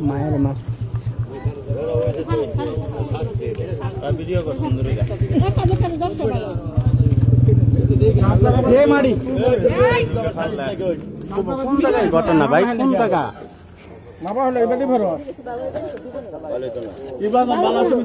মায়ের মাছ ঘটনা ভাই? কোন জায়গা মামা হলো এবারে ভরো এবার বালা তুমি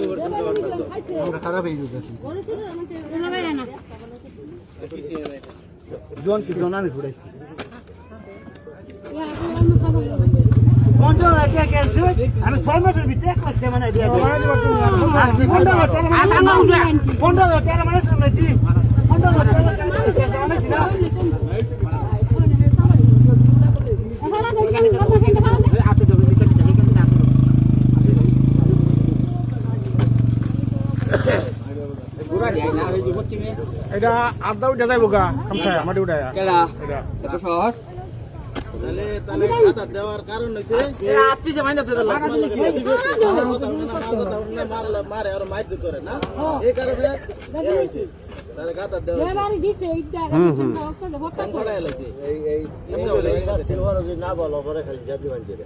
তোমারা কয়টা দিছে আমারে কে কে দিছে 15 টাকা মানে যে আমার কোন জানি করেছি মানে মানে মানে এটা আড্ডা উঠে যাইব গা খামসায় আমার উঠায় কেডা এত সহজ আপনি যে মাইনা দিতে হেন্দা দে হেন্দা দে হে কোনো তো দিবা আপনি যে মাইনা দিতে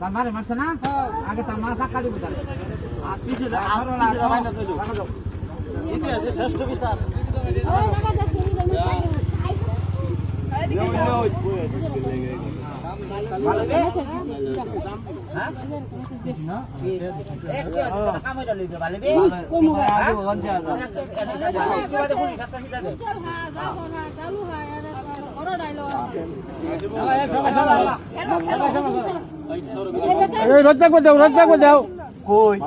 তার মারে মারছে না আগে তার মা সাক্কা দিব তার কামে লইবে ভালো বে এই রজ্জা করে দাও রজ্জা করে দাও কই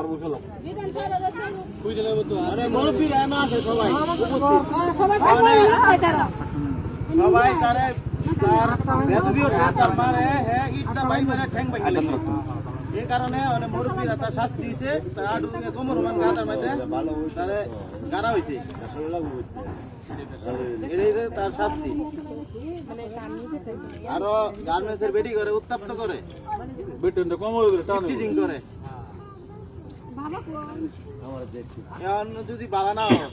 সবাই তারে তার বেদবিও তার মারে হে ইটটা বাই মারে ঠ্যাং বাই এই কারণে অনেক মুরব্বীরা তার শাস্তি দিয়েছে তার আডু দিকে কোমর মান গাতার মধ্যে তারে গারা হইছে। এটাই তার শাস্তি। আরও গার্মেন্টসের বেডি করে উত্তপ্ত করে। বেটন কোমর টিচিং করে। যদি বালা না হয়